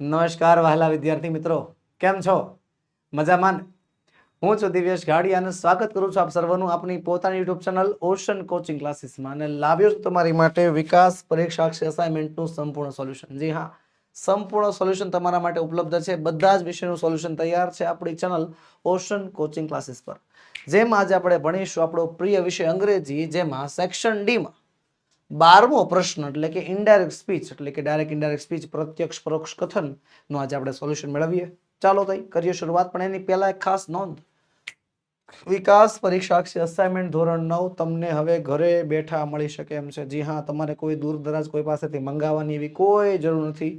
નમસ્કાર વહાલા વિદ્યાર્થી મિત્રો. કેમ છો? મજામાં હું છું દિવ્યેશ ગાડી અને સ્વાગત કરું છું આપ સર્વનું આપની પોતાની યુટ્યુબ ચેનલ ઓશન કોચિંગ ક્લાસીસમાં અને લાવ્યો છું તમારી માટે વિકાસ પરીક્ષા અસાઇનમેન્ટનું સંપૂર્ણ સોલ્યુશન જી હા, સંપૂર્ણ સોલ્યુશન તમારા માટે ઉપલબ્ધ છે. બધા જ વિષયનું સોલ્યુશન તૈયાર છે આપણી ચેનલ ઓશન કોચિંગ ક્લાસીસ પર. જેમ આજે આપણે ભણીશું આપણો પ્રિય વિષય અંગ્રેજી, જેમાં સેક્શન ડીમાં બારમો પ્રશ્ન એટલે કે ઇનડાયરેક્ટ સ્પીચ એટલે કે ડાયરેક્ટ ઇનડાયરેક્ટ સ્પીચ પ્રત્યક્ષ પરોક્ષ કથન નો આજે આપણે સોલ્યુશન મેળવીએ. ચાલો તઈ, કરીએ શરૂઆત, પણ એની પહેલા એક ખાસ નોંધ. વિકાસ પરીક્ષાક્ષી અસાઇનમેન્ટ ધોરણ નવ તમને હવે ઘરે બેઠા મળી શકે એમ છે. જી હા, તમારે કોઈ દૂર દરાજ કોઈ પાસેથી મંગાવવાની એવી કોઈ જરૂર નથી.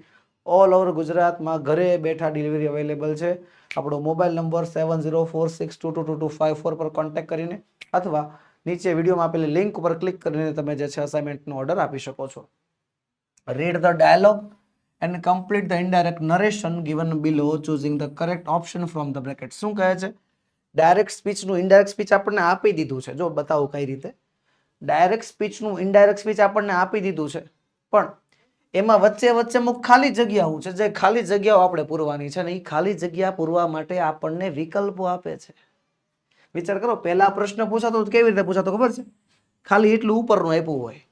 ઓલ ઓવર ગુજરાતમાં ઘરે બેઠા ડિલિવરી અવેલેબલ છે. આપણો mobile number seven zero four six two two two two five four પર કોન્ટેક્ટ કરીને અથવા નીચે વિડીયોમાં આપેલી લિંક ઉપર ક્લિક કરીને તમે જે છે અસાઇનમેન્ટનો ઓર્ડર આપી શકો છો. Read the dialogue and complete the indirect narration given below choosing the correct option from the bracket શું કહે છે? ડાયરેક્ટ સ્પીચનું ઇનડાયરેક્ટ સ્પીચ આપણને આપી દીધું છે. જો બતાવો કઈ રીતે? ડાયરેક્ટ સ્પીચનું ઇનડાયરેક્ટ સ્પીચ આપણને આપી દીધું છે. પણ એમાં વચ્ચે વચ્ચે અમુક ખાલી જગ્યાઓ છે. જે ખાલી જગ્યાઓ આપણે પૂરવાની છે ને એ ખાલી જગ્યા પૂરવા માટે આપણને વિકલ્પો આપે છે. વિચાર કરો, પહેલા પ્રશ્ન પૂછાતો કેવી રીતે પૂછાતો ખબર છે? ખાલી એટલું ઉપરનું આપ્યું હોય.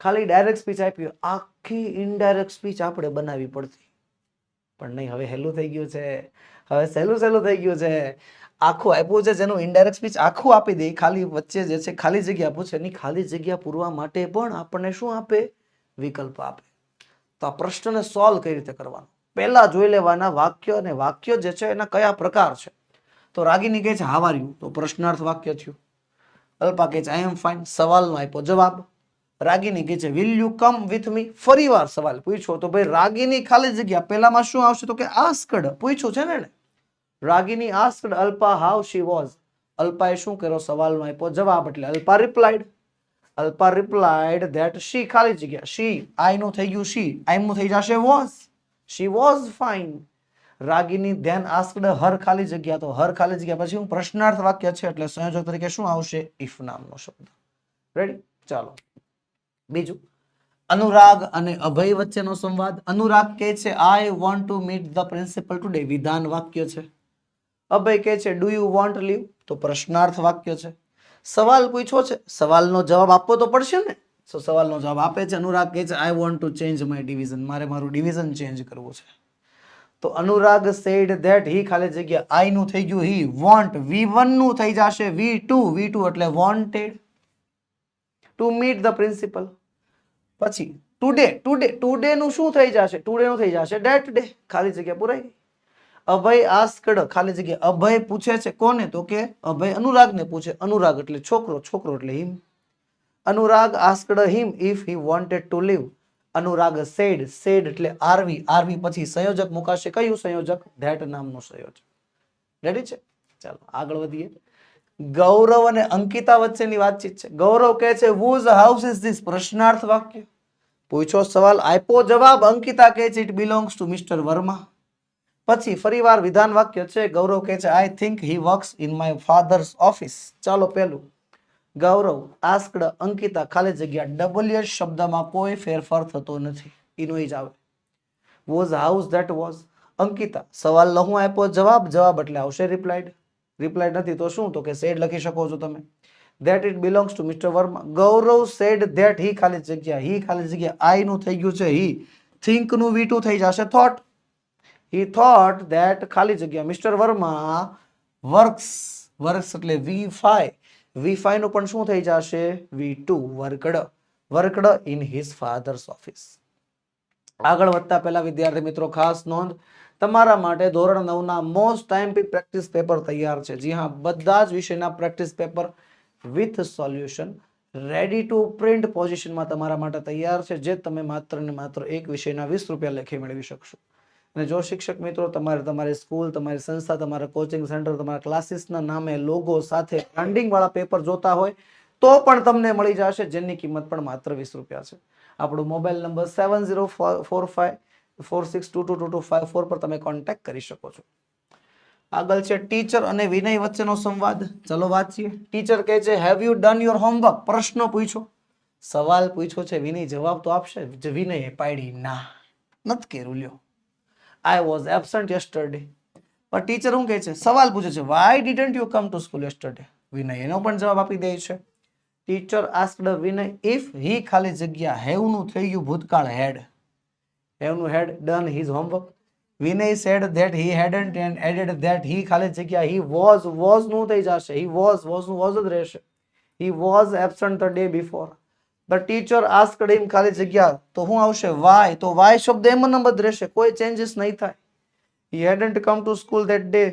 ખાલી ડાયરેક્ટ સ્પીચ આપી આખી ઇનડાયરેક્ટ સ્પીચ આપણે બનાવવી પડતી. પણ નહીં, હવે હેલું થઈ ગયું છે. હવે સહેલું સહેલું થઈ ગયું છે. આખું આપ્યું છે જેનું ઇનડાયરેક્ટ સ્પીચ આખું આપી દે. ખાલી વચ્ચે જે છે, ખાલી જગ્યા પૂછે. એની ખાલી જગ્યા પૂરવા માટે પણ આપણને શું આપે? વિકલ્પ આપે. તો આ પ્રશ્નને સોલ્વ કઈ રીતે કરવાનો? પહેલા જોઈ લેવાના વાક્ય અને વાક્ય જે છે એના કયા પ્રકાર છે? તો રાગીની કહે છે હાવાર્યું તો પ્રશ્નાર્થ વાક્ય થયું. અલ્પા કહે છે આઈ એમ ફાઇન સવાલનો આપ્યો જવાબ. રાગીની કહે છે will you come with me ફરી વાર સવાલ પૂછ્યો તો ભાઈ રાગીની ખાલી જગ્યા પહેલામાં શું આવશે તો કે આસ્કડ. પૂછ્યું છે ને. Ragini asked, Alpa how she was અલ્પાએ શું કર્યો? સવાલનો આપ્યો જવાબ એટલે Alpa replied Alpa replied that she ખાલી જગ્યા શી આઈ નું થઈ ગયું શી આઈ નું થઈ જશે was she was fine Ragini ધ્યાન આસ્કડ હર ખાલી જગ્યા, તો હર ખાલી જગ્યા પછી હું પ્રશ્નાર્થ વાક્ય છે એટલે સંયોજક તરીકે શું આવશે? ઇફ નામનો શબ્દ. રેડી ચાલો. બીજું. અનુરાગ અને અભય વચ્ચેનો સંવાદ. અનુરાગ કહે છે I want to meet the principal today વિધાન વાક્ય છે. અભય કહે છે ડુ યુ વોન્ટ લીવ તો પ્રશ્નાર્થ વાક્ય છે. સવાલ પૂછ્યો છે. સવાલનો જવાબ આપવો તો પડશે ને? સવાલનો જવાબ આપે છે. અનુરાગ કહે છે I want to change my division મારે મારું ડિવિઝન ચેન્જ કરવું છે. તો અનુરાગ સેડ ધેટ હી ખાલી જગ્યા આઈ નું થઈ ગયું. હી વોન્ટ વી વનનું થઈ જશે. વી ટુ વી ટુ એટલે wanted to meet the principal પછી ટુડે ટુડે ટુડે નું શું થઈ જશે? ટુડે નું થઈ જશે ડેટ ડે ખાલી જગ્યા પૂરાઈ ગઈ. અભય આસ્કડ ખાલી જગ્યા અભય પૂછે છે કોને? તો કે અભય અનુરાગને પૂછે. અનુરાગ એટલે છોકરો છોકરો એટલે him Anurag asked him if he wanted to leave Anurag said said એટલે આરવી આરવી પછી સંયોજક મુકાશે. કયું સંયોજક? ધેટ નામનું સંયોજક. રેડી છે? ચાલો, આગળ વધીએ. ગૌરવ અને અંકિતા વચ્ચેની વાતચીત છે. ગૌરવ કહે છે, whose હાઉસ ઇઝ ધીસ પ્રશ્નાર્થ વાક્ય. પૂછો સવાલ, આપ્યો જવાબ? અંકિતા કહે છે it belongs to mister Verma પછી ફરીવાર વિધાન વાક્ય છે. ગૌરવ કહે છે I think he works in my father's office ચાલો, પહેલું. ગૌરવ આસ્કડ અંકિતા ખાલી જગ્યા ડબલ્યુ શબ્દમાં કોઈ ફેરફાર થતો નથી. એનો જ આવે. Was house that was Ankita, સવાલ હું આપ્યો, જવાબ જવાબ એટલે આવશે રિપ્લાઇડ રિપ્લાઇડ નથી તો શું? તો કે સેડ લખી શકો છો તમે. That it belongs to mister Verma Gaurav said that he ખાલી જગ્યા હી ખાલી જગ્યા આઈ નું થઈ ગયું છે હી થિંકનું વી ટુ થઈ જશે થોટ હી થોટ ધેટ ખાલી જગ્યા મિસ્ટર વર્મા વર્ક્સ વર્ક્સ એટલે વી ફાઈ વી ફાઈ નું પણ શું થઈ જશે? V two worked. Worked in his father's office આગળ વધતા પહેલા વિદ્યાર્થી મિત્રો, ખાસ નોંધ. તમારા માટે ધોરણ નવના મોસ્ટ ટાઈમ પ્રેક્ટિસ પેપર તૈયાર છે. જી હા, બધા જ વિષયના practice paper with solution ready to print પોઝિશનમાં તમારા માટે તૈયાર છે, જે તમે માત્ર ને માત્ર એક વિષયના વીસ રૂપિયા લેખે મેળવી શકશો. અને જો શિક્ષક મિત્રો તમારે તમારી સ્કૂલ, તમારી સંસ્થા, તમારા કોચિંગ સેન્ટર તમારા ક્લાસીસના નામે લોગો સાથે બ્રાન્ડિંગ વાળા પેપર જોતા હોય, તો પણ તમને મળી જશે, જેની કિંમત પણ માત્ર વીસ રૂપિયા છે. આપણો mobile number seven zero four five four six two two two two five four પર તમે કોન્ટેક્ટ કરી શકો છો. આગળ છે ટીચર અને વિનય વચ્ચેનો સંવાદ. ચલો વાંચીએ. ટીચર કહે છે have you done your homework પ્રશ્ન પૂછ્યો સવાલ પૂછ્યો છે, વિનય જવાબ તો આપશે. વિનયે પાડી, ના, નથી કર્યું, લ્યો. આઈ વોઝ એબસન્ટ યસ્ટરડે પણ ટીચર શું કહે છે? સવાલ પૂછે છે why didn't you come to school yesterday Vinay એનો પણ જવાબ આપી દે છે. Teacher asked Vinay if he ખાલી જગ્યા હેવનું થઈ ગયું ભૂતકાળ had હેવનું had done his homework Vinay said that he hadn't and added that he ખાલી જગ્યા હી વોઝ વોઝનું થઈ જશે. હી વોઝ વોઝનું વોઝ જ રહેશે. He was absent the day before the teacher asked him ખાલી જગ્યા, તો શું આવશે? વાય તો વાય શબ્દ એમ નંબર રહેશે. કોઈ ચેન્જીસ નહીં થાય. He hadn't come to school that day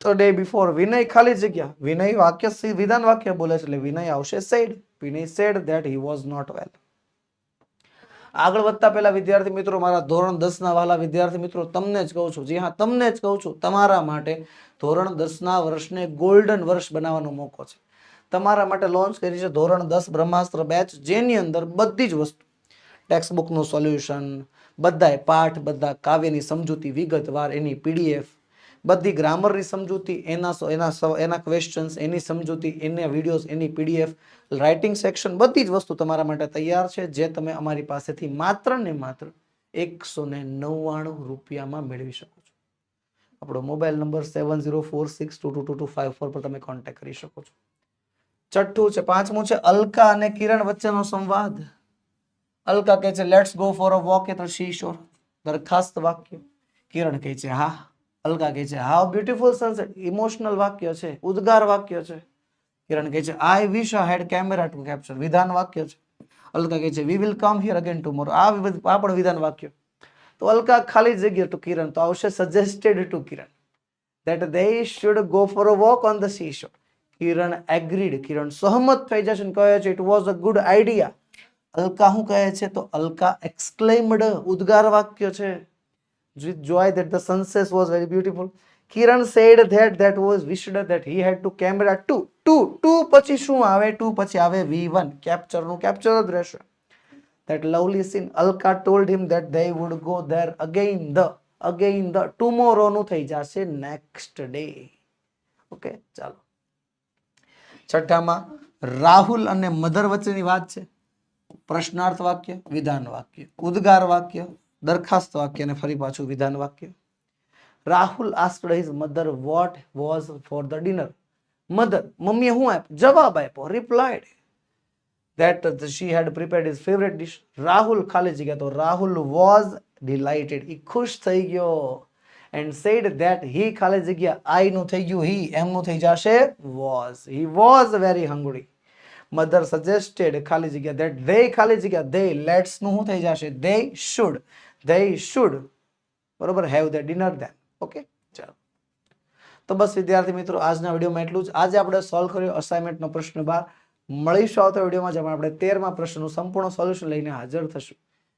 તો ડે બિફોર વિનય ખાલી જગ્યા. વિનય વાક્ય વિધાન વાક્ય બોલે છે એટલે વિનય આવશે said Vinay said that he was not well આગળ વધતા પહેલા વિદ્યાર્થી મિત્રો, મારા ધોરણ દસ ના વાલા વિદ્યાર્થી મિત્રો, તમને જ કહું છું. જી હા, તમને જ કહું છું, તમારા માટે ધોરણ દસ ના વર્ષને ગોલ્ડન વર્ષ બનાવવાનો મોકો છે. તમારા માટે લોન્ચ કરી છે ધોરણ દસ બ્રહ્માસ્ત્ર બેચ જેની અંદર બધી જ વસ્તુ. ટેક્સ્ટ બુકનું સોલ્યુશન બધાય પાઠ, બધા કાવ્યની સમજૂતી, વિગતવાર, એની પીડીએફ બધી ગ્રામરની સમજૂતી, એના એના એના ક્વેશ્ચન્સ એની સમજૂતી, એના વિડીયોઝ એની પીડીએફ રાઇટિંગ સેક્શન બધી જ વસ્તુ તમારા માટે તૈયાર છે, જે તમે અમારી પાસેથી માત્ર ને માત્ર એકસો ને નવ્વાણું રૂપિયામાં મેળવી શકો છો. આપણો mobile number seven zero four six two two two two five four પર તમે કોન્ટેક્ટ કરી શકો છો. છઠ્ઠું છે, પાંચમું છે, અલકા અને કિરણ વચ્ચેનો સંવાદ. અલકા કહે છે let's go for a walk at શી શોર દરખાસ્ત વાક્ય. કિરણ કહે છે, હા. અલકા કહે છે હાઉ બ્યુટીફુલ સનસેટ ઇમોશનલ વાક્ય છે, ઉદ્ગાર વાક્ય છે. કિરણ કહે છે આઈ વિશ આ હેડ કેમેરા ટુ કેપ્ચર વિધાન વાક્ય છે. અલકા કહે છે we will come here again tomorrow આ આ પણ વિધાન વાક્ય. તો અલકા ખાલી જગ્યા ટુ કિરણ તો આવશે suggested to Kiran. That they should go for a walk on the sea seashore. Kiran agreed Kiran સહમત થઈ જશે ને કહે છે it was a good idea Alka શું કહે છે તો અલકા એક્સક્લેમ્ડ ઉદ્ગાર વાક્ય છે with joy that the sunset was very beautiful Kiran said that that was wished that he had to camera two two two પછી શું આવે two પછી આવે v1 capture નું capture જ રહેશે that lovely scene alka told him that they would go there again the again the tomorrow નું થઈ જશે next day ઓકે ચાલો છઠ્ઠામાં રાહુલ અને મધર વચ્ચેની વાત છે. પ્રશ્નાર્થ વાક્ય, વિધાન વાક્ય, ઉદ્ગાર વાક્ય, દરખાસ્ત વાક્ય અને ફરી પાછું વિધાન વાક્ય. Rahul asked his mother what was for the dinner mother, મમ્મીએ શું આપ્યું? જવાબ આપ્યો replied that she had prepared his favorite dish. Rahul ખાલી જગ્યા તો રાહુલ was delighted. એ ખુશ થઈ ગયો. And સેડ ધેટ હી ખાલી જગ્યા આઈનું થઈ ગયું હી એમનું થઈ જશે was he was very hungry mother suggested ખાલી જગ્યા ધેટ ધે ખાલી જગ્યા ધે લેટ્સનું શું થઈ જશે? ધે શુડ ધે શુડ બરોબર? Have they dinner then okay ચાલો. તો બસ વિદ્યાર્થી મિત્રો, આજના વિડીયોમાં એટલું જ. આજે આપણે સોલ્વ કર્યો અસાઇનમેન્ટનો પ્રશ્ન બાર. મળીશું આવતા વિડીયોમાં જેમાં આપણે તેરમા પ્રશ્નનું સંપૂર્ણ સોલ્યુશન લઈને હાજર થશું.